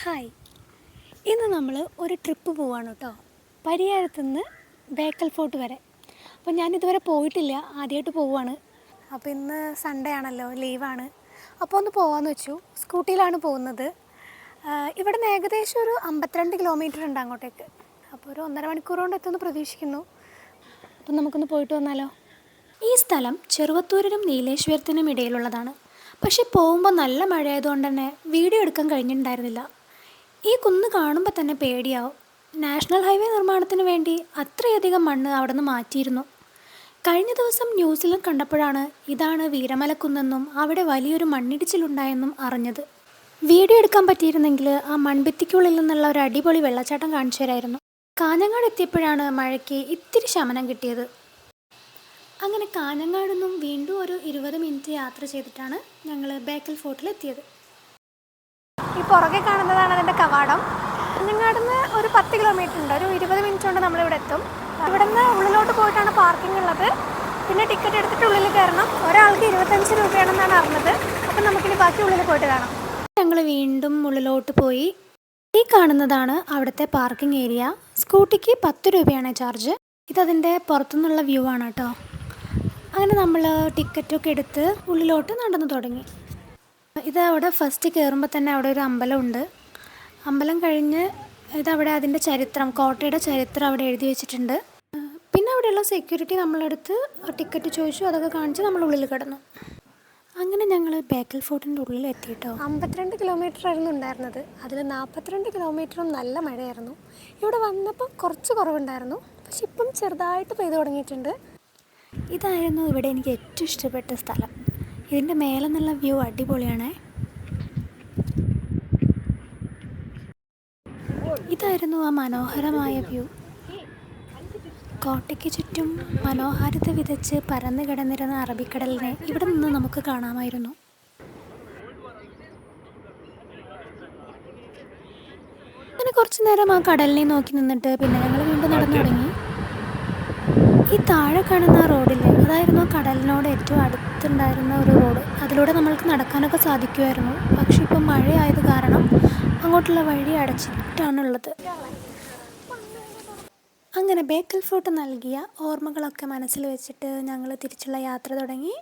Hi. ഇന്ന് നമ്മൾ ഒരു ട്രിപ്പ് പോവാണ് കേട്ടോ പരിയാരത്തു നിന്ന് ബേക്കൽ ഫോർട്ട് വരെ. അപ്പോൾ ഞാൻ ഇതുവരെ പോയിട്ടില്ല ആദ്യമായിട്ട് പോവാണ്. അപ്പോൾ ഇന്ന് സൺഡേ ആണല്ലോ ലീവാണ് അപ്പോൾ ഒന്ന് പോകാമെന്ന് വെച്ചു. സ്കൂട്ടിയിലാണ് പോകുന്നത്. ഇവിടെ ഇവിടുന്ന് ഏകദേശം ഒരു അമ്പത്തിരണ്ട് കിലോമീറ്റർ ഉണ്ട് അങ്ങോട്ടേക്ക്. അപ്പോൾ ഒരു ഒന്നര മണിക്കൂർ കൊണ്ട് എത്തുമെന്ന് പ്രതീക്ഷിക്കുന്നു. അപ്പം നമുക്കൊന്ന് പോയിട്ട് വന്നാലോ? ഈ സ്ഥലം ചെറുവത്തൂരിനും നീലേശ്വരത്തിനും ഇടയിലുള്ളതാണ്. പക്ഷെ പോകുമ്പോൾ നല്ല മഴയായതുകൊണ്ട് തന്നെ വീഡിയോ എടുക്കാൻ കഴിഞ്ഞിട്ടുണ്ടായിരുന്നില്ല. ഈ കുന്ന് കാണുമ്പോൾ തന്നെ പേടിയാവും. നാഷണൽ ഹൈവേ നിർമ്മാണത്തിന് വേണ്ടി അത്രയധികം മണ്ണ് അവിടെ നിന്ന് മാറ്റിയിരുന്നു. കഴിഞ്ഞ ദിവസം ന്യൂസിലും കണ്ടപ്പോഴാണ് ഇതാണ് വീരമലക്കുന്നെന്നും അവിടെ വലിയൊരു മണ്ണിടിച്ചിലുണ്ടായെന്നും അറിഞ്ഞത്. വീഡിയോ എടുക്കാൻ പറ്റിയിരുന്നെങ്കിൽ ആ മൺഭിത്തിക്കുള്ളിൽ നിന്നുള്ള ഒരു അടിപൊളി വെള്ളച്ചാട്ടം കാണിച്ചു തരായിരുന്നു. കാഞ്ഞങ്ങാട് എത്തിയപ്പോഴാണ് മഴയ്ക്ക് ഇത്തിരി ശമനം കിട്ടിയത്. അങ്ങനെ കാഞ്ഞങ്ങാട് നിന്നും വീണ്ടും ഒരു ഇരുപത് മിനിറ്റ് യാത്ര ചെയ്തിട്ടാണ് ഞങ്ങൾ ബേക്കൽ ഫോർട്ടിൽ എത്തിയത് ഈ പുറകെ കാണുന്നതാണ് അതിന്റെ കവാടം. കാഞ്ഞങ്ങാട് നിന്ന് ഒരു പത്ത് കിലോമീറ്റർ ഉണ്ട് ഒരു ഇരുപത് മിനിറ്റ് കൊണ്ട് നമ്മളിവിടെ എത്തും. ഇവിടെ നിന്ന് ഉള്ളിലോട്ട് പോയിട്ടാണ് പാർക്കിംഗ് ഉള്ളത്. പിന്നെ ടിക്കറ്റ് എടുത്തിട്ട് ഉള്ളിൽ കയറണം. ഒരാൾക്ക് ഇരുപത്തഞ്ച് രൂപയാണെന്നാണ് അറിഞ്ഞത്. അപ്പം നമുക്കിനി ബാക്കി ഉള്ളിൽ പോയിട്ട് കാണാം. ഞങ്ങൾ വീണ്ടും ഉള്ളിലോട്ട് പോയി. ഈ കാണുന്നതാണ് അവിടുത്തെ പാർക്കിംഗ് ഏരിയ സ്കൂട്ടിക്ക് പത്ത് രൂപയാണ് ചാർജ് ഇതതിന്റെ പുറത്തുനിന്നുള്ള വ്യൂ ആണ് കേട്ടോ. അങ്ങനെ നമ്മൾ ടിക്കറ്റൊക്കെ എടുത്ത് ഉള്ളിലോട്ട് നടന്നു തുടങ്ങി. ഇത് അവിടെ ഫസ്റ്റ് കയറുമ്പോൾ തന്നെ അവിടെ ഒരു അമ്പലമുണ്ട്. അമ്പലം കഴിഞ്ഞ് ഇതവിടെ അതിന്റെ ചരിത്രം കോട്ടയുടെ ചരിത്രം അവിടെ എഴുതി വെച്ചിട്ടുണ്ട്. പിന്നെ അവിടെയുള്ള സെക്യൂരിറ്റി നമ്മളെടുത്ത് ടിക്കറ്റ് ചോദിച്ചു അതൊക്കെ കാണിച്ച് നമ്മൾ ഉള്ളിൽ കിടന്നു. അങ്ങനെ ഞങ്ങൾ ബേക്കൽ ഫോർട്ടിന്റെ ഉള്ളിൽ എത്തിയിട്ടോ അമ്പത്തിരണ്ട് കിലോമീറ്റർ ആയിരുന്നു ഉണ്ടായിരുന്നത്. അതിൽ നാൽപ്പത്തിരണ്ട് കിലോമീറ്ററും നല്ല മഴയായിരുന്നു. ഇവിടെ വന്നപ്പോൾ കുറച്ച് കുറവുണ്ടായിരുന്നു. പക്ഷെ ഇപ്പം ചെറുതായിട്ട് പെയ്തു തുടങ്ങിയിട്ടുണ്ട്. ഇതായിരുന്നു ഇവിടെ എനിക്ക് ഏറ്റവും ഇഷ്ടപ്പെട്ട സ്ഥലം. ഇതിന്റെ മേലെ നിന്നുള്ള വ്യൂ അടിപൊളിയാണേ. ഇതായിരുന്നു ആ മനോഹരമായ വ്യൂ. കോട്ടയ്ക്ക് ചുറ്റും മനോഹാരിത വിതച്ച് പരന്നു കിടന്നിരുന്ന അറബിക്കടലിനെ ഇവിടെ നിന്ന് നമുക്ക് കാണാമായിരുന്നു. അങ്ങനെ കുറച്ചു നേരം ആ കടലിനെ നോക്കി നിന്നിട്ട് പിന്നെ ഞങ്ങൾ വീണ്ടും നടന്നു തുടങ്ങി. ഈ താഴെ കാണുന്ന റോഡില്ലേ അതായിരുന്നു കടലിനോട് ഏറ്റവും അടുത്തുണ്ടായിരുന്ന ഒരു റോഡ്. അതിലൂടെ നമ്മൾക്ക് നടക്കാനൊക്കെ സാധിക്കുമായിരുന്നു പക്ഷെ ഇപ്പം മഴയായത് കാരണം അങ്ങോട്ടുള്ള വഴി അടച്ചിട്ടാണുള്ളത്. അങ്ങനെ ബേക്കൽ ഫോർട്ട് നൽകിയ ഓർമ്മകളൊക്കെ മനസ്സിൽ വെച്ചിട്ട് ഞങ്ങൾ തിരിച്ചുള്ള യാത്ര തുടങ്ങി.